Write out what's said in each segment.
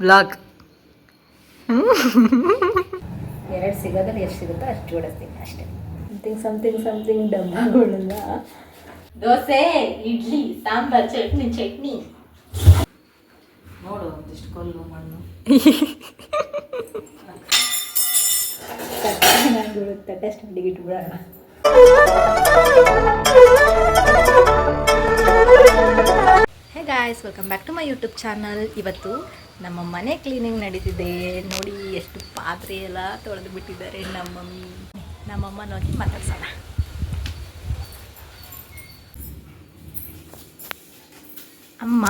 Vlog ಎರಡು ಸಿಗೋದ್ರಲ್ಲಿ ಎಷ್ಟು ಸಿಗುತ್ತೋ ಅಷ್ಟು ಜೋಡಿಸ್ತೀನಿ ಅಷ್ಟೇ. ಸಮಥಿಂಗ್ ಸಮಥಿಂಗ್ ಸಮಥಿಂಗ್ ಡಬ್ಬಗಳೆಲ್ಲ ದೋಸೆ ಇಡ್ಲಿ ಸಾಂಬಾರ್ ಚಟ್ನಿ ಚಟ್ನಿ. ನೋಡು ಒಂದಿಷ್ಟು ಕಲ್ಲು ಮಣ್ಣು. ತಟ್ಟೆ ಚೆನ್ನಾಗಿ ತಟ್ಟೆ ಸ್ಟಂಡಿಗೆ ಇಟ್ಬಿಡೋಣ. Hey guys welcome back to my YouTube channel ಇವತ್ತು ನಮ್ಮ ಮನೆ ಕ್ಲೀನಿಂಗ್ ನಡೀತಿದೆ. ನೋಡಿ ಎಷ್ಟು ಪಾತ್ರೆ ಎಲ್ಲ ತೊಳೆದು ಬಿಟ್ಟಿದ್ದಾರೆ ನಮ್ಮ ಮಮ್ಮಿ. ನಮ್ಮಮ್ಮ ನೋಡಿ ಮಾತಾಡ್ಸೋಣ. ಅಮ್ಮ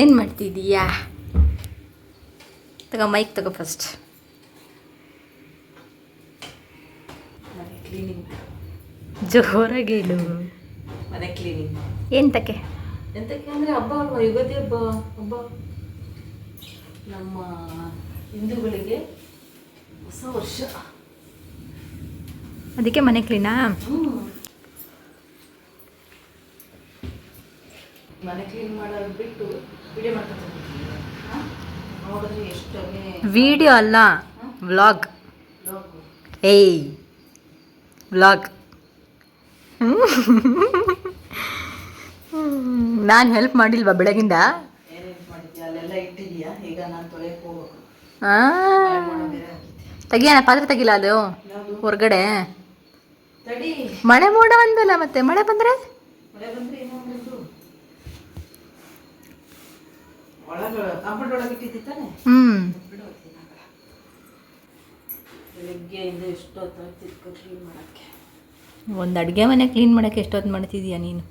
ಏನು ಮಾಡ್ತಿದ್ದೀಯಾ? ತಗೋ ಮೈಕ್ ತಗೋ ಫಸ್ಟ್ ಕ್ಲೀನಿಂಗ್ ಜೋರಾಗಿ ಹೇಳು. ಮನೆ ಕ್ಲೀನಿಂಗ್ ಏನು ತಕ್ಕೆ? ಎಂತಕ್ಕೆ ಅಂದರೆ ಹಬ್ಬ ಅಲ್ವಾ? ಯುಗಾದಿ ಹಬ್ಬ ಹಬ್ಬ. ನಮ್ಮ ಹಿಂದೂಗಳಿಗೆ ಹೊಸ ವರ್ಷ. ಅದಕ್ಕೆ ಮನೆ ಕ್ಲೀನಾ. ಮನೆ ಕ್ಲೀನ್ ಮಾಡೋದು ಬಿಟ್ಟು ವಿಡಿಯೋ ಮಾಡ್ಕೊತೀನಿ ನೋಡಿದ್ರೆ ಎಷ್ಟೊಂದೇ ವಿಡಿಯೋ ಅಲ್ಲ ವ್ಲಾಗ್ ಏಯ್ ವ್ಲಾಗ್ ನಾನು ಹೆಲ್ಪ್ ಮಾಡಿಲ್ವಾ ಬೆಳಗಿಂದ? ತೆಗಿಯಣ ಪಾತ್ರೆ ತೆಗಿಲ್ಲ ಅದು? ಹೊರಗಡೆ. ಮಳೆ ಮೋಡ ಬಂದಲ್ಲ ಮತ್ತೆ? ಮಳೆ ಬಂದ್ರೆ? ಹ್ಮ್. ಒಂದು ಅಡುಗೆ ಮನೆ ಕ್ಲೀನ್ ಮಾಡೋಕ್ಕೆ ಎಷ್ಟೊತ್ತು ಮಾಡ್ತಿದ್ಯಾ ನೀನು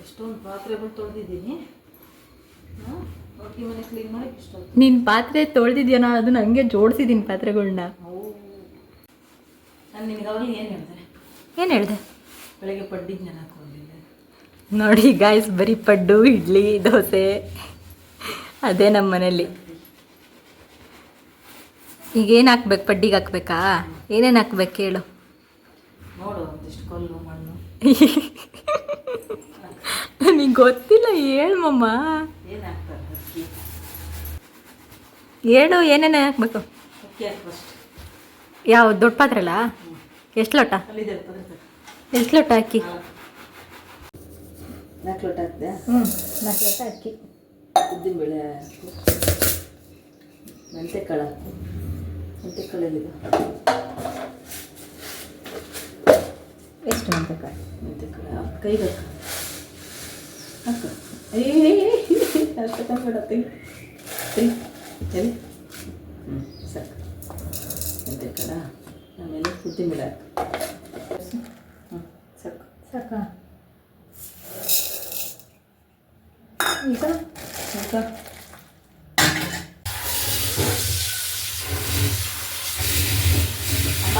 ಎಷ್ಟೊಂದು ಪಾತ್ರೆಗಳು ತೊಳೆದಿದ್ದೀನಿ. ಮನೆ ಕ್ಲೀನ್ ನೀನು ಪಾತ್ರೆ ತೊಳೆದಿದ್ಯಾನ ಅದನ್ನ ಹಂಗೆ ಜೋಡಿಸಿದ್ದೀನಿ ಪಾತ್ರೆಗಳನ್ನ ಏನ್ ನಾನು ನಿನಗೆ ಅವಾಗಲೇ ಏನು ಹೇಳಿದೆ? ಏನು ಹೇಳಿದೆ? ಬೆಳಗ್ಗೆ ಪಡ್ಡಿದ್ದು ನಾನು ಹಾಕೊಂಡಿದ್ದೆ. ನೋಡಿ ಗಾಯ್ಸ್ ಬರೀ ಪಡ್ಡು ಇಡ್ಲಿ ದೋಸೆ. ಅದೇ ನಮ್ಮ ಮನೇಲಿ ಈಗ ಏನ್ ಹಾಕ್ಬೇಕು? ಪಡ್ಡಿಗೆ ಹಾಕ್ಬೇಕಾ? ಏನೇನು ಹಾಕ್ಬೇಕು ಹೇಳು ನೋಡು ಒಂದಿಷ್ಟು ಕಲ್ಲು ಮಣ್ಣು. ನನಗೆ ಗೊತ್ತಿಲ್ಲ ಹೇಳು ಮಮ್ಮ ಏನು ಹಾಕ್ತಾರೆ ಅಕ್ಕಿ ಹೇಳು ಏನೇನು ಹಾಕ್ಬೇಕು? ಹಾಕಿ ಯಾವ ದೊಡ್ಡ ಪಾತ್ರ ಅಲ್ಲ? ಎಷ್ಟು ಲೋಟ? ಎಷ್ಟು ಲೋಟ ಅಕ್ಕಿ? ನಾಲ್ಕು ಲೋಟ ಹಾಕಿದೆ? ಹ್ಞೂ ನಾಲ್ಕು ಲೋಟ ಅಕ್ಕಿ. ಉದ್ದಿನಬೇಳೆ ಮೆಂತೆಕಾಳು ಹಾಕು. ಮೆಂತೆಕಾಳು ಎಲ್ಲಿದೆ ಎಷ್ಟು ಮೆಂತೆಕಾಳು ಹಾಕು ಕೈಗೆ ಹಾಕು. ಏ ಅಷ್ಟು ತಗೊಂಡ್ಬೇಡ ತೆಗಿ ತೆಗಿ ಎಲ್ಲಿ ಹ್ಞೂ ಸಾಕು ಮೆಂತೆಕಾಳ ಆಮೇಲೆ ಉದ್ದಿನಬೇಳೆ ಹಾಕು ಹ್ಞೂ ಸಾಕು? ಸಾಕಾ ಈಗ? ಈಗ ಅಮ್ಮ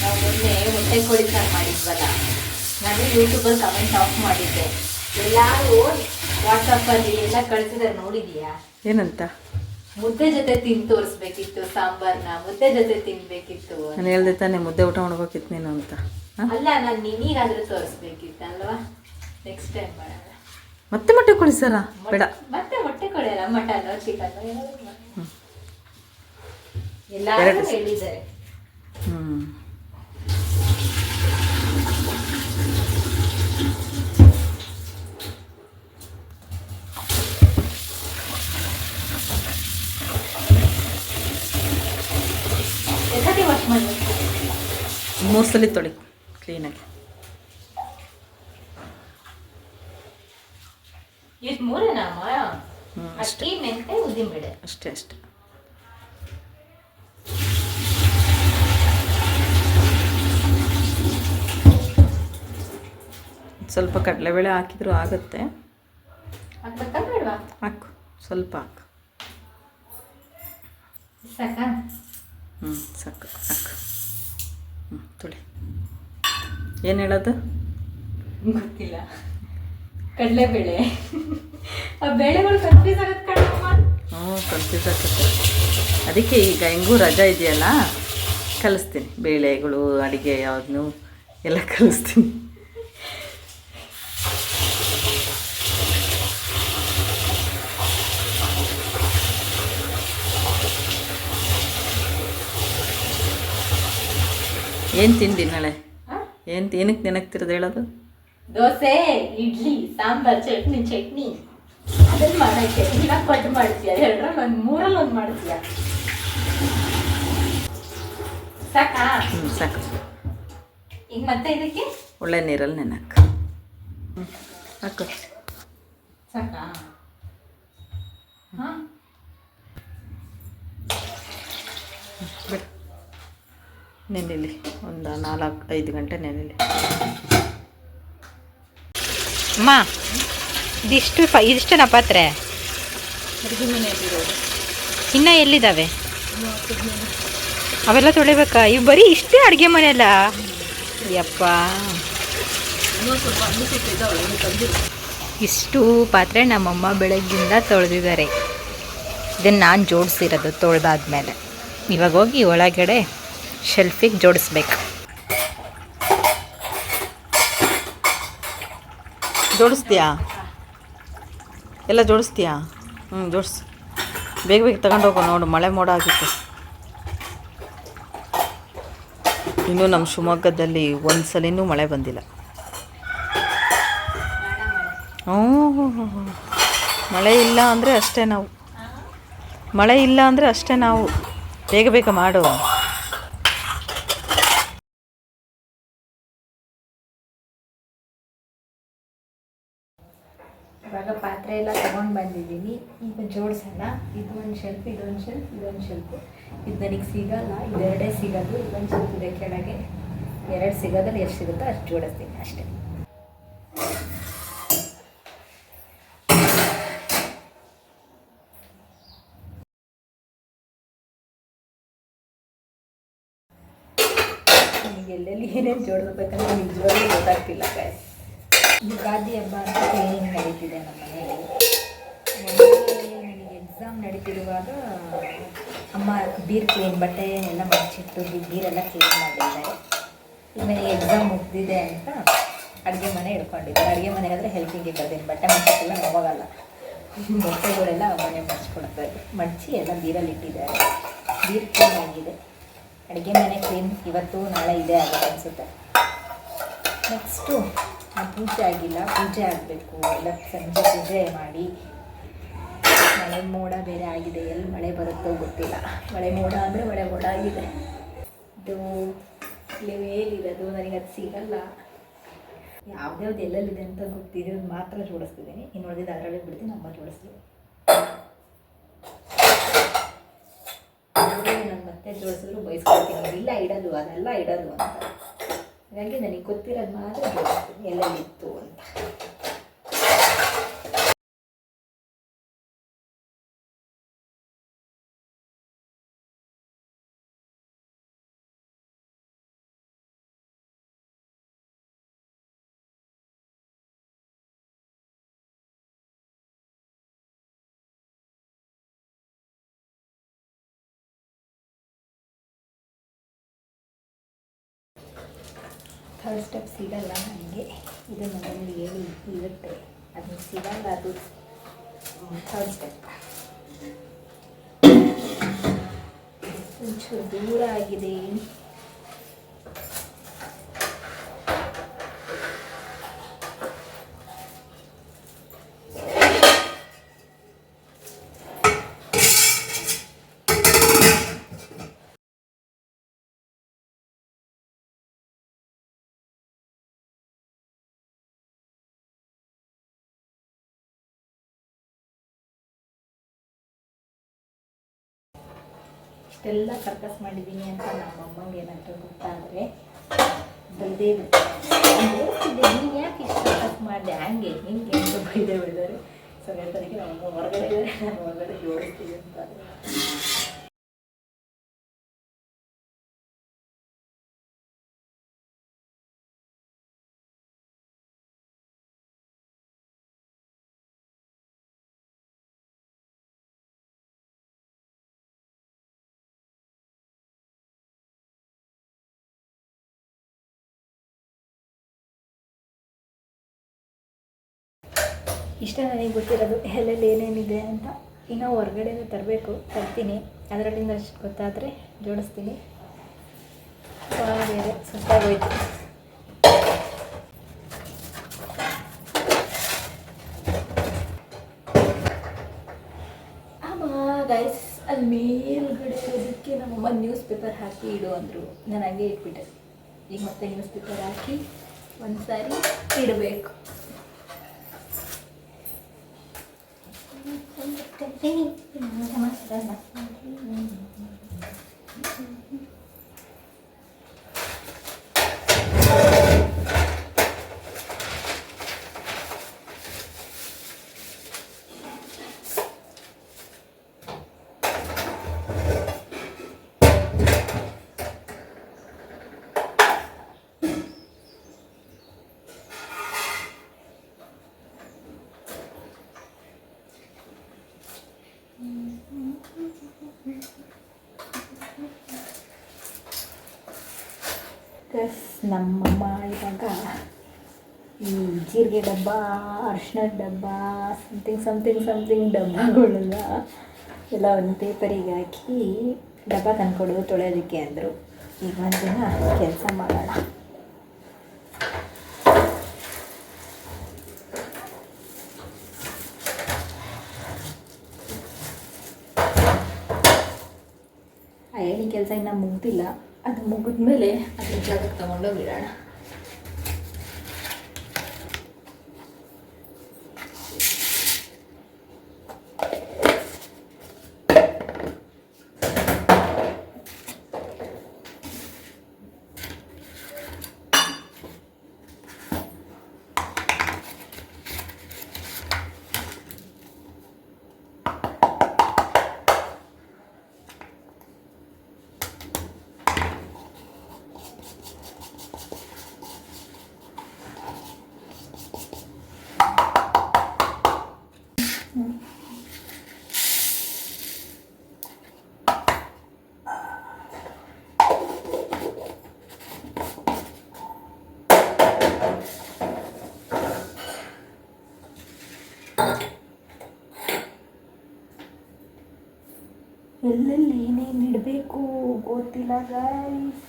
ನಾವು ಮೊನ್ನೆ ಮೊಟ್ಟೆ ಕೋಳಿ ಸಾರು ಮಾಡಿದ್ವಲ್ಲ ನಾನು ಯೂಟ್ಯೂಬಲ್ಲಿ ಕಮೆಂಟ್ ಆಫ್ ಮಾಡಿದ್ದೆ. ಎಲ್ಲರೂ ವಾಟ್ಸಪ್ಪಲ್ಲಿ ಎಲ್ಲ ಕಳಿಸಿದಾರೆ ನೋಡಿದೀಯಾ? ಏನಂತ? ಮುದ್ದೆ ಜೊತೆ ತಿಂದು ತೋರಿಸ್ಬೇಕಿತ್ತು ಸಾಂಬಾರ್ನ ಮುದ್ದೆ ಜೊತೆ ತಿನ್ಬೇಕಿತ್ತು ನಾನು ಹೇಳ್ದೆ ತಾನೆ ಮುದ್ದೆ ಊಟ ಮಾಡ್ಬೇಕಿತ್ತು ನೀನು ಅಂತ. ಅಲ್ಲ ನಾನು ನಿನಗಾದ್ರೂ ತೋರಿಸ್ಬೇಕಿತ್ತು ಅಲ್ವಾ? ನೆಕ್ಸ್ಟ್ ಟೈಮ್ ಮಾಡೋಣ. ಮತ್ತೆ ಮೊಟ್ಟೆ ಕೊಡಿಸಾರ ಬೇಡ. ಮತ್ತೆ ಮೊಟ್ಟೆ ಕೊಡಲ್ಲ ಮಟನ್ ಚಿಕನ್ ಎಲ್ಲ ಎಲ್ಲರೂ. ಹೇಳಿದ್ದಾರೆ. ಹ್ಞೂ ಮೂರು ಸಲ ತೊಳಿ ಕ್ಲೀನಾಗಿ ಅಷ್ಟೇ ಅಷ್ಟೇ. ಸ್ವಲ್ಪ ಕಡಲೆಬೇಳೆ ಹಾಕಿದ್ರು ಆಗುತ್ತೆ. ಹಾಕು ಸ್ವಲ್ಪ ಹಾಕು. ಹ್ಞೂ ಸಾಕು ಹಾಕು. ಹ್ಞೂ ತುಳಿ. ಏನು ಹೇಳೋದು? ಗೊತ್ತಿಲ್ಲ. ಕಡಲೆಬೇಳೆ. ಆ ಬೇಳೆಗಳು ಕನ್ಫ್ಯೂಸ್ ಆಗತ್ತೆ ಕಣಮ್ಮ ಹ್ಞೂ ಕನ್ಫ್ಯೂಸ್ ಆಗುತ್ತೆ ಅದಕ್ಕೆ ಈಗ ಹೆಂಗೂ ರಜಾ ಇದೆಯಲ್ಲ? ಕಲಿಸ್ತೀನಿ. ಬೇಳೆಗಳು ಅಡುಗೆ ಯಾವ್ದನ್ನು ಎಲ್ಲ ಕಲಿಸ್ತೀನಿ. ಏನು ತಿಂದಿ ನಾಳೆ? ಏನು ಏನಕ್ಕೆ ನೆನಕ್ತಿರೋದು ಹೇಳೋದು? ದೋಸೆ ಇಡ್ಲಿ ಸಾಂಬಾರ್ ಚಟ್ನಿ ಚಟ್ನಿ. ಅದನ್ನ ಮಾಡಕ್ಕೆ ಇಲ್ಲ ಪಡ್ಡು ಮಾಡ್ತೀಯ? ಎರಡರಲ್ಲಿ ಒಂದು ಮೂರಲ್ಲಿ ಒಂದು ಮಾಡ್ತೀಯ? ಸಾಕಾ? ಹ್ಞೂ ಸಾಕು. ಈಗ ಮತ್ತೆ ಇದಕ್ಕೆ? ಒಳ್ಳೆ ನೀರಲ್ಲಿ ನೆನಕ ಸಾಕು. ಸಾಕಾ? ಹಾಂ? ಬಿಡು. ನೆನೆಲಿ ಒಂದು ನಾಲ್ಕು ಐದು ಗಂಟೆ ನೆನೆಲಿ ಅಮ್ಮ ಇದಿಷ್ಟು ಪ ಇದಿಷ್ಟೇನಾ ಪಾತ್ರೆ ಇನ್ನೂ ಎಲ್ಲಿದ್ದಾವೆ ಅವೆಲ್ಲ ತೊಳಿಬೇಕಾ? ಇವು ಬರೀ ಇಷ್ಟೇ ಅಡುಗೆ ಮನೆಯಲ್ಲ? ಯಪ್ಪ. ಇಷ್ಟು ಪಾತ್ರೆ ನಮ್ಮಮ್ಮ ಬೆಳಗ್ಗಿಂದ ತೊಳೆದಿದ್ದಾರೆ. ಇದನ್ನು ನಾನು ಜೋಡಿಸಿರೋದು ತೊಳೆದಾದ್ಮೇಲೆ. ಇವಾಗ ಹೋಗಿ ಒಳಗಡೆ ಶೆಲ್ಫಿಗೆ ಜೋಡಿಸ್ಬೇಕು. ಜೋಡಿಸ್ತೀಯಾ? ಎಲ್ಲ ಜೋಡಿಸ್ತೀಯಾ? ಹ್ಞೂ ಜೋಡಿಸು. ಬೇಗ ಬೇಗ ತಗೊಂಡೋಗು ನೋಡು, ಮಳೆ ಮೋಡ ಆಗಿತ್ತು. ಇನ್ನೂ ನಮ್ಮ ಶಿವಮೊಗ್ಗದಲ್ಲಿ ಒಂದು ಸಲಿನೂ ಮಳೆ ಬಂದಿಲ್ಲ. ಹ್ಞೂ ಮಳೆ ಇಲ್ಲ ಅಂದರೆ ಅಷ್ಟೇ ನಾವು. ಮಳೆ ಇಲ್ಲ ಅಂದರೆ ಅಷ್ಟೇ ನಾವು. ಬೇಗ ಬೇಗ ಮಾಡು. ಇವಾಗ ಪಾತ್ರೆ ಎಲ್ಲ ತೊಗೊಂಡು ಬಂದಿದ್ದೀನಿ. ಈಗ ಜೋಡಿಸೋಣ ಒಂದು ಶೆಲ್ಫ್, ಇದೊಂದು ಶೆಲ್ಫ್, ಇದೊಂದು ಶೆಲ್ಫು. ಇದು ನನಗೆ ಸಿಗಲ್ಲ, ಇದೆರಡೇ ಸಿಗೋದು, ಇದೊಂದು ಶೆಲ್ಫ್ ಇದೆ ಕೆಳಗೆ. ಎರಡು ಸಿಗೋದ್ರಲ್ಲಿ ಎಷ್ಟು ಸಿಗುತ್ತೋ ಅಷ್ಟು ಜೋಡಿಸ್ತೀನಿ ಅಷ್ಟೇ. ನನಗೆ ಎಲ್ಲೆಲ್ಲಿ ಏನೇನು ಜೋಡಿಸ್ಬೇಕಂತ ನಿಜವಾಗ್ಲೂ ಗೊತ್ತಾಗ್ತಿಲ್ಲ, guys. ಯುಗಾದಿ ಹಬ್ಬ ಅಂತ ಟ್ರೈನಿಂಗ್ ನಡೀತಿದೆ ನಮ್ಮ ಮನೆಯಲ್ಲಿ. ನನಗೆ ಎಕ್ಸಾಮ್ ನಡೀತಿರುವಾಗ ಅಮ್ಮ ಬೀರ್ ಕ್ಲೀನ್ ಬಟ್ಟೆ ಎಲ್ಲ ಮಡಚಿಟ್ಟು ಬೀರೆಲ್ಲ ಕ್ಲೀನ್ ಮಾಡಿದ್ದಾರೆ. ಈಗ ನನಗೆ ಎಕ್ಸಾಮ್ ಮುಗ್ದಿದೆ ಅಂತ ಅಡುಗೆ ಮನೆ ಇಟ್ಕೊಂಡಿದ್ದಾರೆ ಅಡುಗೆ ಮನೆಗಾದರೆ ಹೆಲ್ಪಿಂಗ್ ಬರ್ತೀನಿ. ಬಟ್ಟೆ ಮಡಚಕ್ಕೆಲ್ಲ ಹೋಗಲ್ಲ ಬಟ್ಟೆಗಳೆಲ್ಲ ಮನೆ ಮಡ್ಚ್ಕೊಡ್ತಾರೆ ಮಡಚಿ ಎಲ್ಲ ಬೀರಲ್ಲಿ ಇಟ್ಟಿದ್ದಾರೆ. ಬೀರ್ ಕ್ಲೀನ್ ಆಗಿದೆ. ಅಡುಗೆ ಮನೆ ಕ್ಲೀನ್ ಇವತ್ತು ನಾಳೆ ಇದೆ ಆಗುತ್ತೆ ಅನಿಸುತ್ತೆ. ನೆಕ್ಸ್ಟು ಪೂಜೆ ಆಗಿಲ್ಲ, ಪೂಜೆ ಆಗಬೇಕು. ಎಲ್ಲ ಸಂಜೆ ಪೂಜೆ ಮಾಡಿ. ಮಳೆ ಮೋಡ ಬೇರೆ ಆಗಿದೆ, ಎಲ್ಲಿ ಮಳೆ ಬರುತ್ತೋ ಗೊತ್ತಿಲ್ಲ. ಮಳೆ ಮೋಡ ಅಂದರೆ ಮಳೆ ಮೋಡ ಆಗಿದೆ. ಇದು ಇಲ್ಲಿ ಮೇಲಿರೋದು ನನಗೆ ಅದು ಸಿಗಲ್ಲ. ಯಾವ್ದ್ಯಾವ್ದು ಎಲ್ಲೆಲ್ಲಿದೆ ಅಂತ ಗೊತ್ತಿರೋದು ಮಾತ್ರ ಜೋಡಿಸ್ತಿದ್ದೀನಿ. ಇನ್ನು ಉಳಿದಿದ್ದು ಅದರಲ್ಲೇ ಬಿಡ್ತೀನಿ, ಅಮ್ಮ ಜೋಡಿಸ್ತೀನಿ ನಾನು ಮತ್ತೆ ಜೋಡಿಸಿದ್ರು ಬಯಸ್ಕೊಳ್ತೀನಿ ಇಲ್ಲ, ಇಡೋದು, ಅದೆಲ್ಲ ಇಡೋದು ಅಂತ. ಹಾಗಾಗಿ ನನಗೆ ಗೊತ್ತಿರೋದು ಮಾತ್ರ ಎಲ್ಲ ಎಲ್ಲೆಲ್ಲಿತ್ತು ಅಂತ. ಥರ್ಡ್ ಸ್ಟೆಪ್ ಸಿಗಲ್ಲ ನನಗೆ. ಇದು ನನ್ನಲ್ಲಿ ಹೇಳಿ, ಇರುತ್ತೆ. ಅದು ಸಿಗಲ್ಲ, ಅದು ಥರ್ಡ್ ಸ್ಟೆಪ್ ಒಂಚೂರು ದೂರ ಆಗಿದೆ. ಇಷ್ಟೆಲ್ಲ ಸರ್ಕಸ್ ಮಾಡಿದ್ದೀನಿ ಅಂತ ನಮ್ಮ ಅಮ್ಮಂಗೆ ಏನಾದರೂ ಗೊತ್ತಾದರೆ ಬೈದೇ ಬಿಡ್ತಾರೆ. ನೀನು ಯಾಕೆ ಇಷ್ಟು ಸರ್ಕಸ್ ಮಾಡಿದೆ? ಹಂಗೆ ಹಿಂಗೆ ಅಂತ ಬೈದೇ ಬಿಡಿದ್ದಾರೆ ಸೊ ಹೇಳ್ತಾರೆ ನಮ್ಮ ಹೊರಗಡೆ ಇದ್ದಾರೆ. ನಾನು ಹೊರಗಡೆ ಜೋಡಿಸ್ತೀನಿ ಅಂತ ಇಷ್ಟ ನನಗೆ ಗೊತ್ತಿರೋದು ಎಲ್ಲೆಲ್ಲಿ ಏನೇನಿದೆ ಅಂತ. ಇನ್ನು ಹೊರ್ಗಡೆನೇ ತರಬೇಕು, ತರ್ತೀನಿ. ಅದರಲ್ಲಿಂದ ಅಷ್ಟು ಗೊತ್ತಾದರೆ ಜೋಡಿಸ್ತೀನಿ. ಬೇರೆ ಸುಸ್ತಾಗೋಯ್ತು ಗೈಸ್ ಅಲ್ಲಿ ಮೇಲ್ಗಡೆ ಇರೋದಕ್ಕೆ ನಮ್ಮಮ್ಮ ನ್ಯೂಸ್ ಪೇಪರ್ ಹಾಕಿ ಇಡು ಅಂದರು. ನಾನು ಹಂಗೆ ಇಟ್ಬಿಟ್ಟೆ. ಈಗ ಮತ್ತೆ ನ್ಯೂಸ್ ಪೇಪರ್ ಹಾಕಿ ಒಂದು ಸಾರಿ ಇಡಬೇಕು. 手に手に持てますどうぞ。ನಮ್ಮಮ್ಮ ಇವಾಗ ಈ ಜೀರಿಗೆ ಡಬ್ಬ ಅರ್ಶಿನದ ಡಬ್ಬ ಸಮಥಿಂಗ್ ಸಮಥಿಂಗ್ ಸಮಥಿಂಗ್ ಡಬ್ಬಗಳೆಲ್ಲ ಎಲ್ಲ ಒಂದು ಪೇಪರಿಗೆ ಹಾಕಿ ಡಬ್ಬ ತಂದ್ಕೊಡು ತೊಳೆಯೋದಕ್ಕೆ ಅಂದರು. ಈಗ ಒಂದು ದಿನ ಕೆಲಸ ಮಾಡೋಣ. ಆ ಕೆಲಸ ಇನ್ನೂ ಮುಗ್ದಿಲ್ಲ. ಅದು ಮುಗಿದ್ಮೇಲೆ ಅದ್ರ ಜಾಗಕ್ಕೆ ತಗೊಂಡೋಗಿ ಇಡೋಣ ಎಲ್ಲೆಲ್ಲಿ ಏನೇನು ಇಡಬೇಕು ಗೊತ್ತಿಲ್ಲ ಗೈಸ್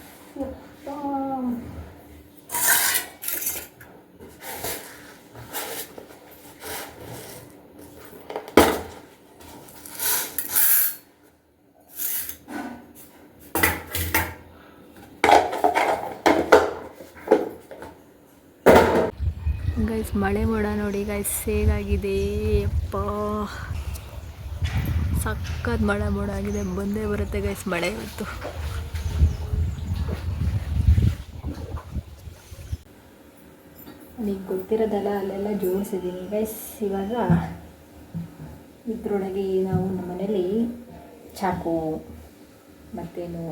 ಗೈಸ್ ಮಳೆ ಮೋಡ ನೋಡಿ ಗೈಸ್ ಹೇಗಾಗಿದೆ ಅಪ್ಪ ಸಖತ್ ಮಳೆ ಮೋಡ ಆಗಿದೆ. ಬಂದೇ ಬರುತ್ತೆ ಗೈಸ್ ಮಳೆ ಇವತ್ತು. ನನಗೆ ಗೊತ್ತಿರೋದಲ್ಲ, ಅಲ್ಲೆಲ್ಲ ಜೋಡಿಸಿದ್ದೀನಿ. ಗೈಸ್ ಇವಾಗ ಇದ್ರೊಳಗೆ ನಾವು ನಮ್ಮ ಮನೇಲಿ ಚಾಕು, ಮತ್ತೇನು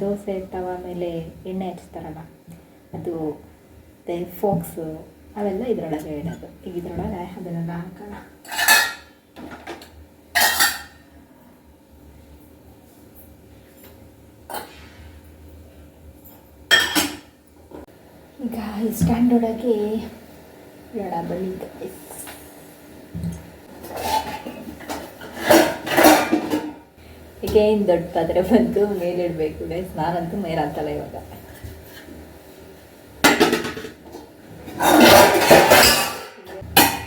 ದೋಸೆ ತವ ಮೇಲೆ ಎಣ್ಣೆ ಹಚ್ತಾರಲ್ಲ, ಅದು ಮತ್ತು ಫೋಕ್ಸು ಅವೆಲ್ಲ ಇದರೊಳಗೆ ಇಡೋದು. ಈಗ ಇದರೊಳಗೆ ಅದನ್ನೆಲ್ಲ ಹಾಕೋಣ. ಈ ಸ್ಟ್ಯಾಂಡ್ ಒಳಗೆ ಇಡೋಣ ಬನ್ನಿ guys. ದೊಡ್ಡ ಪಾತ್ರೆ ಬಂತು ಮೇಲಿಡಬೇಕು ಗೈಸ್ ನಾನಂತೂ ಮೇಲೆ ಅಂತಲ್ಲ ಇವಾಗ.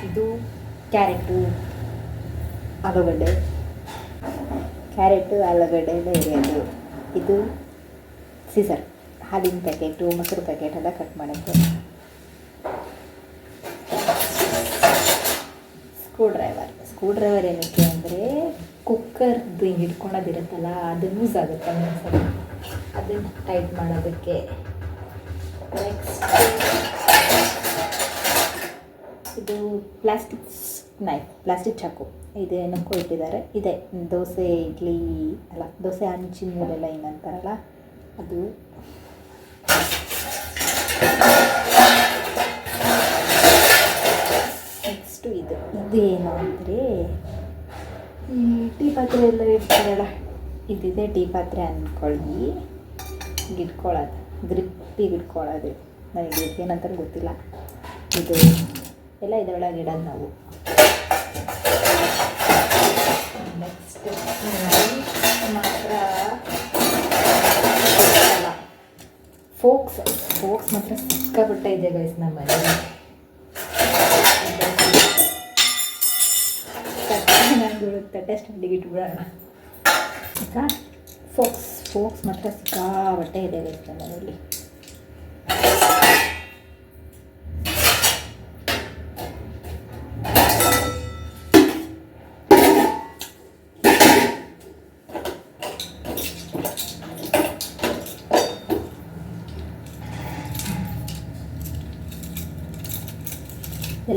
ಇದು ಕ್ಯಾರೆಟು ಆಲೂಗಡ್ಡೆ. ಕ್ಯಾರೆಟು, ಆಲೂಗಡ್ಡೆ ಇದು ಸೀಸರ್ ಹಾಲಿನ ಪ್ಯಾಕೆಟು, ಮೊಸರು ಪ್ಯಾಕೆಟ್ ಎಲ್ಲ ಕಟ್ ಮಾಡೋಕ್ಕೆ. ಸ್ಕ್ರೂ ಡ್ರೈವರ್ ಸ್ಕ್ರೂ ಡ್ರೈವರ್ ಏನಕ್ಕೆ ಅಂದರೆ ಕುಕ್ಕರ್ದು ಹಿಡ್ಕೊಳೋದಿರುತ್ತಲ್ಲ ಅದು ಯೂಸ್ ಆಗುತ್ತೆ ಒಂದೊಂದ್ಸಲ ಅದನ್ನು ಟೈಟ್ ಮಾಡೋದಕ್ಕೆ. ನೆಕ್ಸ್ಟ್ ಇದು ಪ್ಲಾಸ್ಟಿಕ್ ನೈಫ್ ಪ್ಲಾಸ್ಟಿಕ್ ಚಾಕು. ಇದೇನಕ್ಕೂ ಇಟ್ಟಿದ್ದಾರೆ. ಇದೆ. ದೋಸೆ, ಇಡ್ಲಿ, ಅಲ್ಲ, ದೋಸೆ ಹಂಚಿನ ಮೇಲೆಲ್ಲ ಏನಂತಾರಲ್ಲ ಅದು ನೆಕ್ಸ್ಟು ಇದು. ಇದೇನು ಅಂದರೆ, ಈ ಟೀ ಪಾತ್ರೆ ಎಲ್ಲ ಇರ್ತಾರಲ್ಲ ಇದಿದೆ ಟೀ ಪಾತ್ರೆ ಅಂದ್ಕೊಳ್ಳಿ. ಗಿಡ್ಕೊಳ್ಳೋದು ಗ್ರಿಪ್ಪಿಗೆ ಇಟ್ಕೊಳ್ಳೋದು ನನಗೆ ಏನಂತಾರೆ ಗೊತ್ತಿಲ್ಲ. ಇದು ಎಲ್ಲ ಇದರೊಳಗೆ ಇಡೋದು ನಾವು. ನೆಕ್ಸ್ಟ್ ಮಾತ್ರ ಅಲ್ಲ ಫೋಕ್ಸ್ ಫೋಕ್ಸ್ ಮಾತ್ರ ಸಿಕ್ಕಾಬಿಟ್ಟೆ ಇದೆ ಗೈಸ್ ನಮ್ಮ ಮನೇಲಿ. ತಟ್ಟೆ ಸ್ಟ್ಯಾಂಡಿಗೆ ಇಟ್ಬಿಡೋಣ. ಆಯ್ತಾ ಫೋಕ್ಸ್ ಫೋಕ್ಸ್ ಮಾತ್ರ ಸಿಕ್ಕಾಬಟ್ಟೆ ಇದೆ ಗೈಸ್ ನಮ್ಮ ಮನೇಲಿ.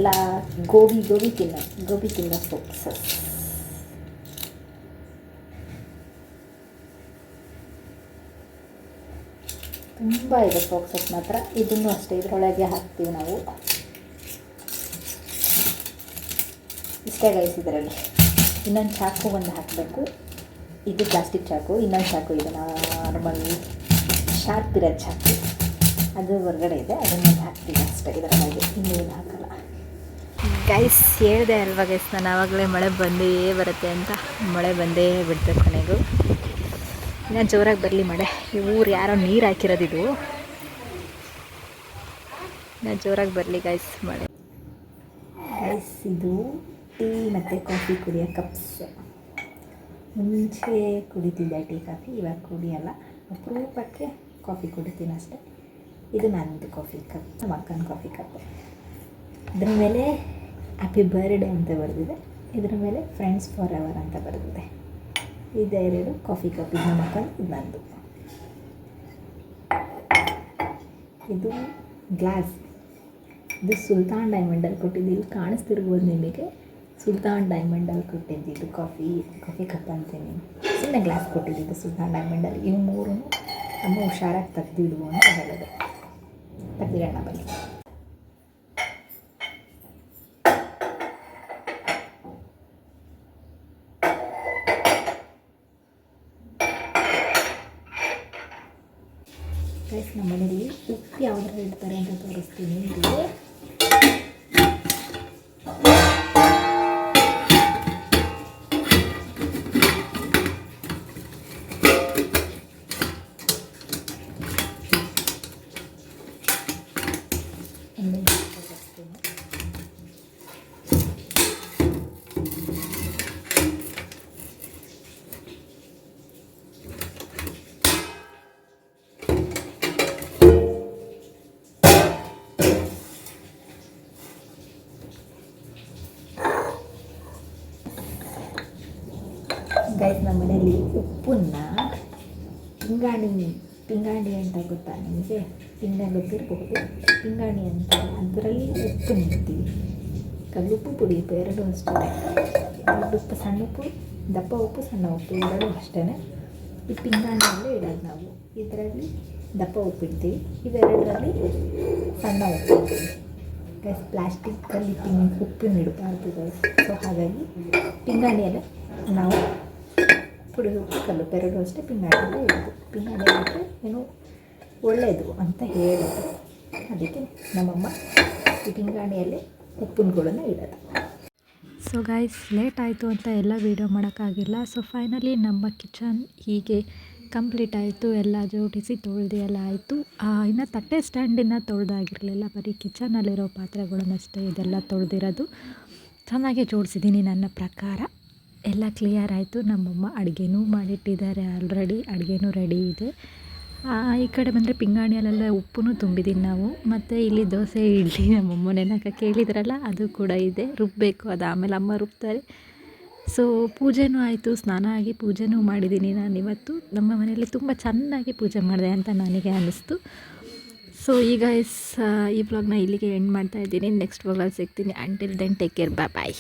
ಎಲ್ಲ ಗೋಬಿ ಗೋಬಿ ತಿನ್ನ ಗೋಬಿ ತಿನ್ನ ಫೋಕ್ಸ್ ತುಂಬ ಇದೆ ಫೋಕ್ಸಸ್ ಮಾತ್ರ. ಇದನ್ನು ಅಷ್ಟೇ, ಇದರೊಳಗೆ ಹಾಕ್ತೀವಿ ನಾವು. ಇಷ್ಟೇ ಇದರಲ್ಲಿ. ಇನ್ನೊಂದು ಚಾಕು ಒಂದು ಹಾಕಬೇಕು. ಇದು ಪ್ಲಾಸ್ಟಿಕ್ ಚಾಕು, ಇನ್ನೊಂದು ಚಾಕು ಇದು ನಾರ್ಮಲ್ ಶಾರ್ಪ್ ಇರೋ ಚಾಕು. ಅದು ಹೊರಗಡೆ ಇದೆ, ಅದನ್ನು ಹಾಕ್ತೀವಿ ಅಷ್ಟೇ ಇದರೊಳಗೆ. ಇನ್ನೇನು ಹಾಕಲ್ಲ. ಗೈಸ್ ಹೇಳಿದೆ ಅಲ್ವಾ ಗೈಸ್ ನಾನು ಆವಾಗಲೇ ಮಳೆ ಬಂದೇ ಬರುತ್ತೆ ಅಂತ. ಮಳೆ ಬಂದೇ ಬಿಡ್ತು ಕೊನೆಗೂ. ಇನ್ನು ಜೋರಾಗಿ ಬರಲಿ ಮಳೆ. ಈ ಊರು ಯಾರೋ ನೀರು ಹಾಕಿರೋದಿದು. ಇನ್ನು ಜೋರಾಗಿ ಬರಲಿ ಗೈಸ್ ಮಳೆ. ಗೈಸ್ ಇದು ಟೀ ಮತ್ತು ಕಾಫಿ ಕುಡಿಯೋ ಕಪ್ಸ್ ಮುಂಚೆ ಕುಡಿತಿದ್ದೆ ಟೀ, ಕಾಫಿ, ಇವಾಗ ಕುಡಿಯಲ್ಲ. ಅಪರೂಪಕ್ಕೆ ಕಾಫಿ ಕುಡಿತೀನಿ ಅಷ್ಟೇ. ಇದು ನಂದು ಕಾಫಿ ಕಪ್ ನಮ್ಮ ಕಾಫಿ ಕಪ್ ಅದ್ರ ಮೇಲೆ ಹ್ಯಾಪಿ ಬರ್ಡೇ ಅಂತ ಬರೆದಿದೆ. ಇದರ ಮೇಲೆ ಫ್ರೆಂಡ್ಸ್ ಫಾರ್ ಎವರ್ ಅಂತ ಬರೆದಿದೆ. ಇದೆರಡು ಕಾಫಿ ಕಪ್ ಅಕ್ಕನ ಇದು ನಂದು. ಇದು ಗ್ಲಾಸ್ ಇದು ಸುಲ್ತಾನ್ ಡೈಮಂಡಲ್ಲಿ ಕೊಟ್ಟಿದ್ದು. ಇಲ್ಲಿ ಕಾಣಿಸ್ತಿರ್ಬೋದು ನಿಮಗೆ. ಸುಲ್ತಾನ್ ಡೈಮಂಡಲ್ಲಿ ಕೊಟ್ಟಿದ್ದು ಕಾಫಿ ಕಾಫಿ ಕಪ್ ಅಂತೀನಿ ಸುಮ್ಮನೆ ಗ್ಲಾಸ್ ಕೊಟ್ಟಿದ್ದು ಸುಲ್ತಾನ್ ಡೈಮಂಡಲ್ಲಿ ಇವು ಮೂರು ನಮ್ಮ ಹುಷಾರಾಗಿ ತೆಗೆದಿಡುವ ಅಂತ ಹೇಳಿದೆ. ತೆಗ್ದಿಡೋಣ ಬನ್ನಿ ಗೈಸ್ ನಮ್ಮ ಮನೇಲಿ ಉಪ್ಪು ಯಾವ್ದ್ರಲ್ಲಿ ಪಿಂಗಾಣಿ ಅಂತ ಗೊತ್ತಾ ನಿಮಗೆ? ಪಿಂಗಾಣಿ ಗೊತ್ತಿರಬಹುದು ಪಿಂಗಾಣಿ ಅಂತ ಅದರಲ್ಲಿ ಉಪ್ಪು ನಿಡ್ತೀವಿ. ಕಲ್ಲುಪ್ಪು ಪುಡಿ ಉಪ್ಪು, ಎರಡೂ ಅಷ್ಟೇ. ದೊಡ್ಡ ಉಪ್ಪು ಸಣ್ಣ ಉಪ್ಪು, ದಪ್ಪ ಉಪ್ಪು, ಸಣ್ಣ ಉಪ್ಪು, ಎರಡೂ ಅಷ್ಟೇ. ಈ ಪಿಂಗಾಣಿಯಲ್ಲೇ ಇಡೋದು ನಾವು. ಇದರಲ್ಲಿ ದಪ್ಪ ಉಪ್ಪು ಇಡ್ತೀವಿ. ಇವೆರಡರಲ್ಲಿ ಸಣ್ಣ ಉಪ್ಪು ಇಡ್ತೀವಿ. ಗೈಸ್ ಪ್ಲಾಸ್ಟಿಕ್ಕಲ್ಲಿ ಪಿಂಗ್ ಉಪ್ಪು ಇಡಬಾರ್ದು ಸೊ ಹಾಗಾಗಿ ಪಿಂಗಾಣಿಯಲ್ಲೇ ನಾವು ಕಲ್ಲು ಎರಡು ಅಷ್ಟೇ ಪಿಂಗಾಣಿಯಲ್ಲೇ ಇರೋದು. ಪಿನ್ನಾಡಿ ಅಂದರೆ ಏನು ಒಳ್ಳೆಯದು ಅಂತ ಹೇಳೋದು. ಅದಕ್ಕೆ ನಮ್ಮಮ್ಮ ಈ ಪಿಂಗಾಣಿಯಲ್ಲಿ ಉಪ್ಪಿನಗಳನ್ನು ಇಡೋದು. ಸೊ ಗೈಸ್ ಲೇಟ್ ಆಯಿತು ಅಂತ ಎಲ್ಲ ವೀಡಿಯೋ ಮಾಡೋಕ್ಕಾಗಿಲ್ಲ. ಸೊ ಫೈನಲಿ ನಮ್ಮ ಕಿಚನ್ ಹೀಗೆ ಕಂಪ್ಲೀಟ್ ಆಯಿತು. ಎಲ್ಲ ಜೋಡಿಸಿ ತೊಳೆದು ಎಲ್ಲ ಆಯಿತು. ಇನ್ನು ತಟ್ಟೆ ಸ್ಟ್ಯಾಂಡಿನ ತೊಳೆದಾಗಿರಲಿಲ್ಲ. ಬರೀ ಕಿಚನಲ್ಲಿರೋ ಪಾತ್ರೆಗಳನ್ನಷ್ಟೇ ಇದೆಲ್ಲ ತೊಳೆದಿರೋದು. ಚೆನ್ನಾಗಿ ಜೋಡಿಸಿದ್ದೀನಿ ನನ್ನ ಪ್ರಕಾರ. ಎಲ್ಲ ಕ್ಲಿಯರ್ ಆಯಿತು. ನಮ್ಮಮ್ಮ ಅಡುಗೆನೂ ಮಾಡಿಟ್ಟಿದ್ದಾರೆ ಆಲ್ರೆಡಿ ಅಡುಗೆನೂ ರೆಡಿ ಇದೆ. ಈ ಕಡೆ ಬಂದರೆ ಪಿಂಗಾಣಿಯಲ್ಲೆಲ್ಲ ಉಪ್ಪು ತುಂಬಿದ್ದೀನಿ ನಾವು. ಮತ್ತು ಇಲ್ಲಿ ದೋಸೆ, ಇಡ್ಲಿ ನಮ್ಮಮ್ಮ ನೆನಕ ಕೇಳಿದ್ರಲ್ಲ, ಅದು ಕೂಡ ಇದೆ. ರುಬ್ಬಬೇಕು ಅದು ಆಮೇಲೆ ಅಮ್ಮ ರುಬ್ತಾರೆ. ಸೊ ಪೂಜೆನೂ ಆಯಿತು. ಸ್ನಾನ ಆಗಿ ಪೂಜೆನೂ ಮಾಡಿದ್ದೀನಿ ನಾನು ಇವತ್ತು. ನಮ್ಮ ಮನೆಯಲ್ಲಿ ತುಂಬ ಚೆನ್ನಾಗಿ ಪೂಜೆ ಮಾಡಿದೆ ಅಂತ ನನಗೆ ಅನ್ನಿಸ್ತು ಸೊ ಈಗ ಈ ವ್ಲಾಗ್ನ ಇಲ್ಲಿಗೆ ಎಂಡ್ ಮಾಡ್ತಾ ಇದ್ದೀನಿ. ನೆಕ್ಸ್ಟ್ ವ್ಲಾಗಲ್ಲಿ ಸಿಗ್ತೀನಿ. Until then take care bye bye